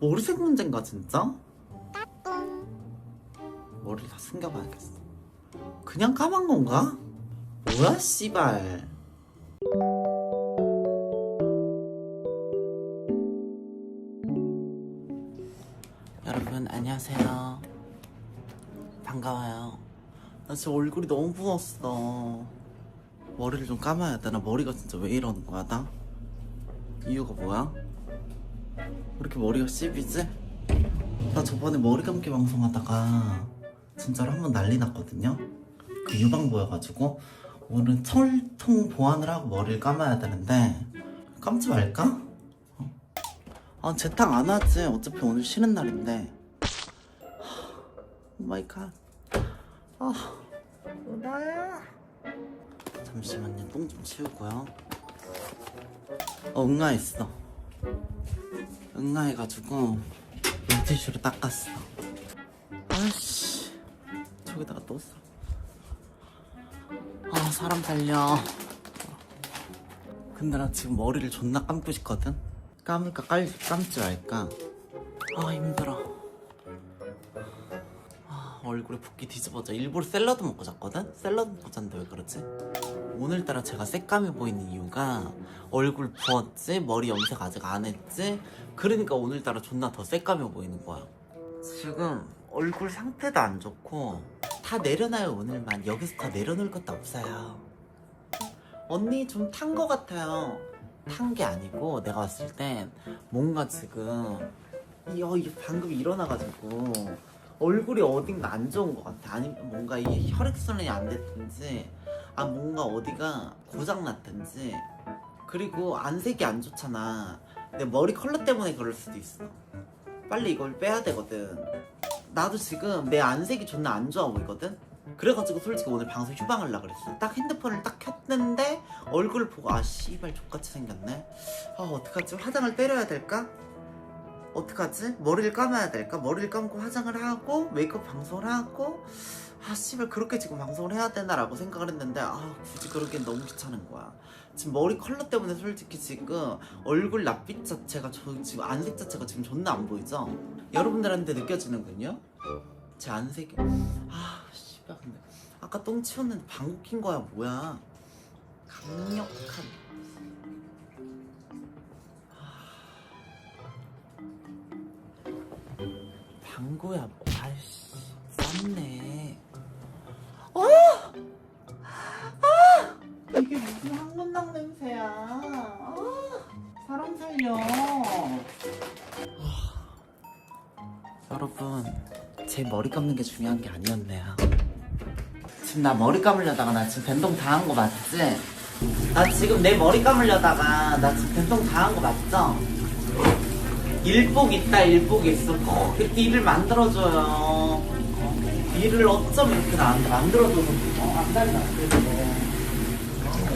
머리색 문제인가 진짜? 머리를 다 숨겨봐야겠어 그냥 까만 건가? 뭐야 씨발 여러분 안녕하세요 반가워요 나 지금 얼굴이 너무 부었어 머리를 좀 감아야 되나? 머리가 진짜 왜 이러는 거야 나? 이유가 뭐야? 왜 이렇게 머리가 씹이지? 나 저번에 머리 감기 방송하다가 진짜로 한 번 난리 났거든요. 그 유방 보여가지고 오늘 철통 보완을 하고 머리를 감아야 되는데 감지 말까? 어? 아 재탕 안 하지. 어차피 오늘 쉬는 날인데. 오 마이 갓. 아, 나야. 잠시만요. 똥 좀 치우고요. 어 응아했어 응아해가지고 물티슈로 닦았어. 아씨 저기다가 또 써. 아 사람 살려. 근데 나 지금 머리를 존나 감고 싶거든? 감을까 깔, 감지 말까? 아 힘들어. 아, 얼굴에 붓기 뒤집어져 일부러 샐러드 먹고 잤거든? 샐러드 먹고 잤는데 왜 그러지? 오늘따라 제가 새까매 보이는 이유가 얼굴 부었지 머리 염색 아직 안 했지 그러니까 오늘따라 존나 더 새까매 보이는 거야 지금 얼굴 상태도 안 좋고 다 내려놔요 오늘만 여기서 다 내려놓을 것도 없어요 언니 좀 탄 거 같아요 탄 게 아니고 내가 봤을 땐 뭔가 지금 이, 어, 이 방금 일어나가지고 얼굴이 어딘가 안 좋은 것 같아. 아니면 뭔가 이 혈액순환이 안 됐든지 아 뭔가 어디가 고장 났든지. 그리고 안색이 안 좋잖아. 내 머리 컬러 때문에 그럴 수도 있어. 빨리 이걸 빼야 되거든. 나도 지금 내 안색이 존나 안 좋아 보이거든? 그래가지고 솔직히 오늘 방송 휴방하려 그랬어. 딱 핸드폰을 딱 켰는데 얼굴 보고 아 씨발 족같이 생겼네. 아 어떡하지? 화장을 때려야 될까? 어떡하지? 머리를 감아야 될까? 머리를 감고 화장을 하고 메이크업 방송을 하고 아 씨발 그렇게 지금 방송을 해야 되나라고 생각을 했는데 아 굳이 그러기엔 너무 귀찮은 거야 지금 머리 컬러 때문에 솔직히 지금 얼굴 낯빛 자체가 저 지금 안색 자체가 지금 존나 안 보이죠? 여러분들한테 느껴지는군요? 제 안색이 아 씨발 근데 아까 똥 치웠는데 방구 낀 거야 뭐야 강력한 방구야 뭐 아이씨 쌌네 어! 아! 이게 무슨 한건당 냄새야 아! 사람 살려 아. 여러분 제 머리 감는 게 중요한 게 아니었네요 지금 나 머리 감으려다가 나 지금 변동 당한 거 맞지? 나 지금 내 머리 감으려다가 나 지금 변동 당한 거 맞죠? 일복 있다 일복 있어. 꼭 이렇게 일을 만들어줘요. 어, 일을 어쩜 이렇게 나한테 만들어줘서 어, 안달이 났어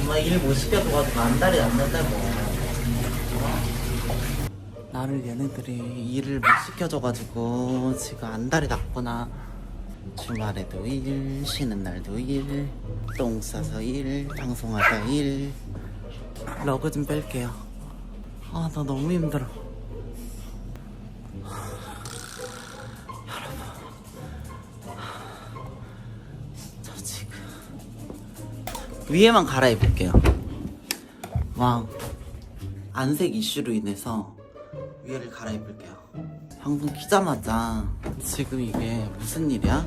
엄마 일 못 시켜줘가지고 안달이 났는데 뭐. 나를 얘네들이 일을 못 시켜줘가지고 지금 안달이 났구나. 주말에도 일 쉬는 날도 일 똥 싸서 일 방송하다 일. 러그 좀 뺄게요. 아 나 너무 힘들어 위에만 갈아입을게요. 왕 안색 이슈로 인해서 위에를 갈아입을게요. 방송 키자마자 지금 이게 무슨 일이야?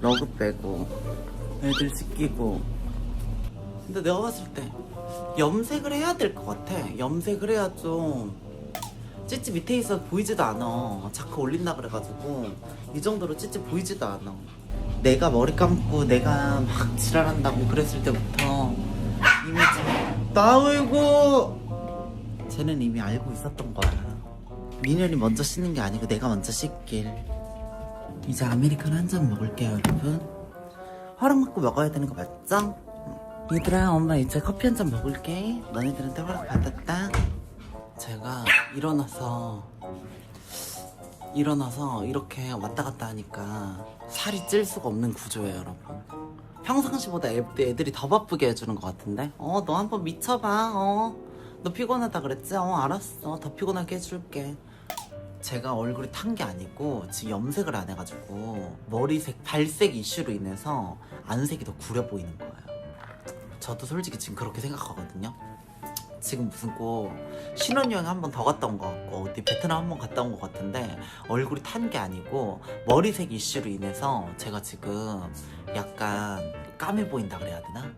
러그 빼고 애들 씻기고 근데 내가 봤을 때 염색을 해야 될 것 같아. 염색을 해야 좀 찌찌 밑에 있어 보이지도 않아. 자크 올린다 그래가지고 이 정도로 찌찌 보이지도 않아. 내가 머리 감고 내가 막 지랄한다고 그랬을 때부터 이미 좀 나으고 쟤는 이미 알고 있었던 거야. 민현이 먼저 씻는 게 아니고 내가 먼저 씻길. 이제 아메리카노 한 잔 먹을게요, 여러분. 허락 받고 먹어야 되는 거 맞죠? 얘들아, 엄마 이제 커피 한 잔 먹을게. 너네들한테 허락 받았다. 제가 일어나서 일어나서 이렇게 왔다 갔다 하니까 살이 찔 수가 없는 구조예요, 여러분. 평상시보다 애, 애들이 더 바쁘게 해주는 것 같은데? 어, 너 한번 미쳐봐, 어. 너 피곤하다 그랬지? 어, 알았어. 더 피곤하게 해줄게. 제가 얼굴이 탄 게 아니고 지금 염색을 안 해가지고 머리색 발색 이슈로 인해서 안색이 더 구려 보이는 거예요. 저도 솔직히 지금 그렇게 생각하거든요. 지금 무슨 꼭 신혼여행 한 번 더 갔다 온 것 같고 어디 베트남 한 번 갔다 온 것 같은데 얼굴이 탄 게 아니고 머리색 이슈로 인해서 제가 지금 약간 까매 보인다 그래야 되나?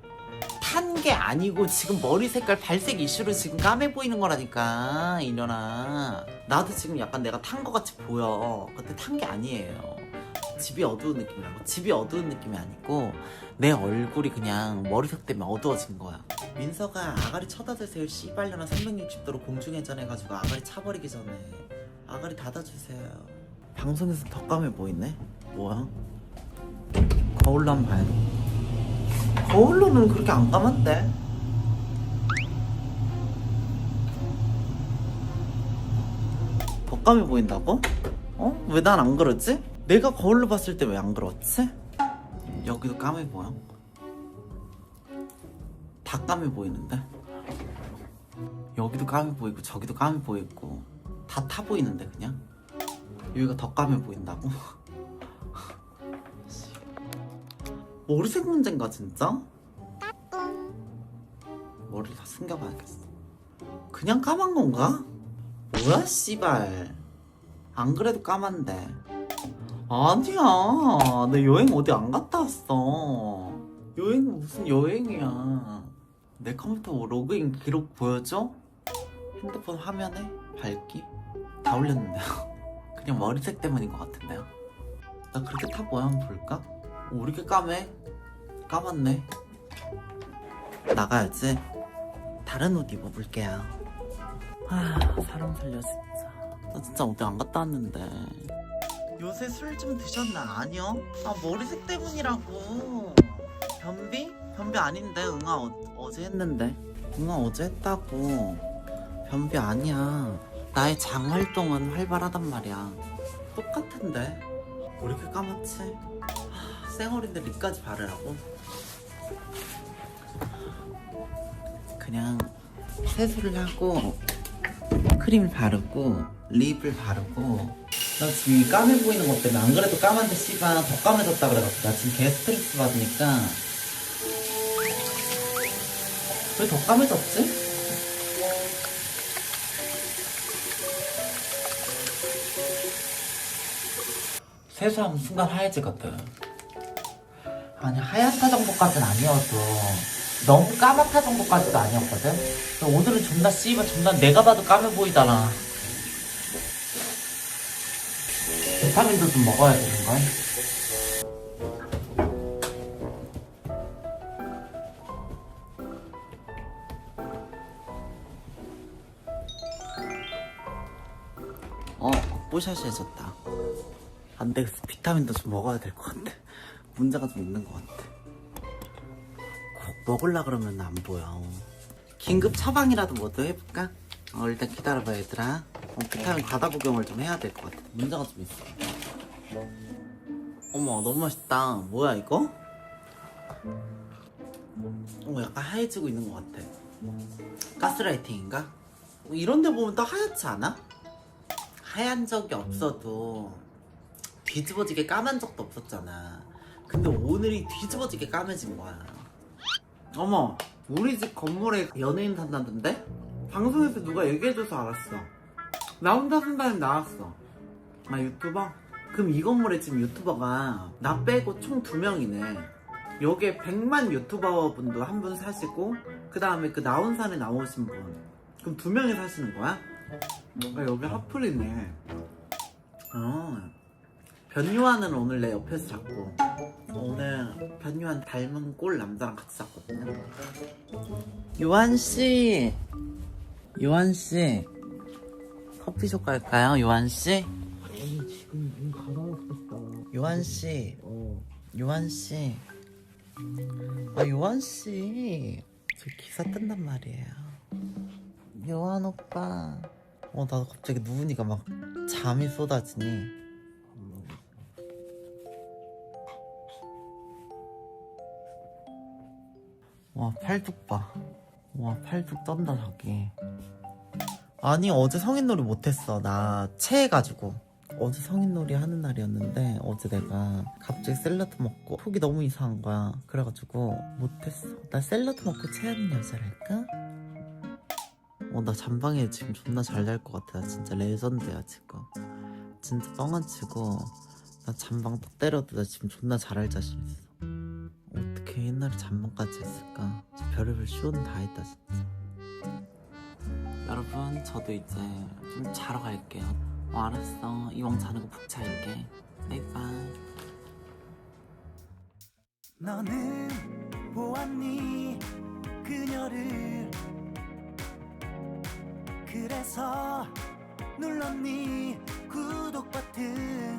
탄 게 아니고 지금 머리 색깔 발색 이슈로 지금 까매 보이는 거라니까 이년아. 나도 지금 약간 내가 탄 거 같이 보여. 근데 탄 게 아니에요 집이 어두운 느낌이라고 집이 어두운 느낌이 아니고 내 얼굴이 그냥 머리색 때문에 어두워진 거야. 민서가 아가리 쳐다주세요. 씨발년아 360도로 공중회전해가지고 아가리 차버리기 전에. 아가리 닫아주세요. 방송에서 더 까매 보이네? 뭐야? 거울로 한번 봐야 돼 거울로는 그렇게 안더 까매 보인다고? 어? 왜 난 안 그러지? 내가 거울로 봤을 때 왜 안 그렇지? 여기도 까매 보여 다 까매 보이는데 여기도 까매 보이고 저기도 까매 보이고 다 타 보이는데 그냥 여기가 더 까매 보인다고? 머리색 문제인가 진짜? 머리를 다 숨겨봐야겠어 그냥 까만 건가? 뭐야 씨발 안 그래도 까만데 아니야. 내 여행 어디 안 갔다 왔어. 여행 무슨 여행이야. 내 컴퓨터 로그인 기록 보여줘? 핸드폰 화면에 밝기? 다 올렸는데요. 그냥 머리색 때문인 것 같은데요. 나 그렇게 타 보여 한번 볼까? 오, 이렇게 까매? 까맣네. 나가야지. 다른 옷 입어볼게요. 아 사람 살려 진짜. 나 진짜 어디 안 갔다 왔는데 요새 술 좀 드셨나? 아니요 아 머리색 때문이라고 변비? 변비 아닌데 응아 어, 어제 했는데 응아 어제 했다고 변비 아니야 나의 장 활동은 활발하단 말이야 똑같은데 왜 이렇게 까맣지? 하, 쌩얼인데 립까지 바르라고? 그냥 세수를 하고 크림을 바르고 립을 바르고 나 지금 이 까매 보이는 것 때문에 안 그래도 까만데 씨발 더 까매졌다 그래가지고 나 지금 개 스트레스 받으니까. 왜 더 까매졌지? 세수하면 순간 하얘지거든. 아니 하얗다 정도까지는 아니어도 너무 까맣다 정도까지도 아니었거든. 오늘은 존나 씨발 존나 내가 봐도 까매 보이잖아 비타민도 좀 먹어야 되는걸 어 뽀샤시 해졌다. 안 되겠어. 비타민도 좀 먹어야 될 것 같아. 문제가 좀 있는 것 같아. 꼭 먹으려 그러면 안 보여. 긴급 처방이라도 뭐도 해볼까? 어 일단 기다려봐 얘들아. 어, 비타민 과다 복용을 좀 해야 될 것 같아. 문제가 좀 있어 어머 너무 맛있다 뭐야 이거? 어 약간 하얘지고 있는 것 같아 가스라이팅인가? 어, 이런 데 보면 또 하얗지 않아? 하얀 적이 없어도 뒤집어지게 까만 적도 없었잖아. 근데 오늘이 뒤집어지게 까매진 거야. 어머, 우리 집 건물에 연예인 산다던데? 방송에서 누가 얘기해줘서 알았어. 나 혼자 산다는 나왔어. 아, 유튜버? 그럼 이 건물에 지금 유튜버가 나 빼고 총 두 명이네. 여기에 100만 유튜버 분도 한 분 사시고, 그 다음에 그 나온산에 나오신 분. 그럼 두 명이 사시는 거야? 아, 여기 하플이네. 어. 변요한은 오늘 내 옆에서 잤고 오늘 변요한 닮은 꼴 남자랑 같이 잤거든요. 요한 씨, 요한 씨, 커피숍 갈까요, 요한 씨? 요한 씨, 어. 요한 씨, 아 요한 씨, 저 기사 뜬단 말이에요. 요한 오빠, 어 나도 갑자기 누우니까 막 잠이 쏟아지니. 와 팔뚝 봐. 와 팔뚝 떤다 저기. 아니 어제 성인놀이 못했어 나 체해가지고 어제 성인놀이 하는 날이었는데 어제 내가 갑자기 샐러드 먹고 속이 너무 이상한 거야. 그래가지고 못했어. 나 샐러드 먹고 체하는 여자랄까? 어 나 잠방에 지금 존나 잘잘것 같아. 나 진짜 레전드야 지금. 진짜 뻥안 치고 나 잠방 딱 때려도 나 지금 존나 잘할 자신 있어. 어떻게 옛날에 잠방까지 했을까? 별의별 쇼는 다 했다 진짜. 여러분 저도 이제 좀 자러 갈게요 어 알았어. 이왕 자는 거 푹 잘게. 바이바이 너는 보았니? 그녀를 그래서 눌렀니? 구독 버튼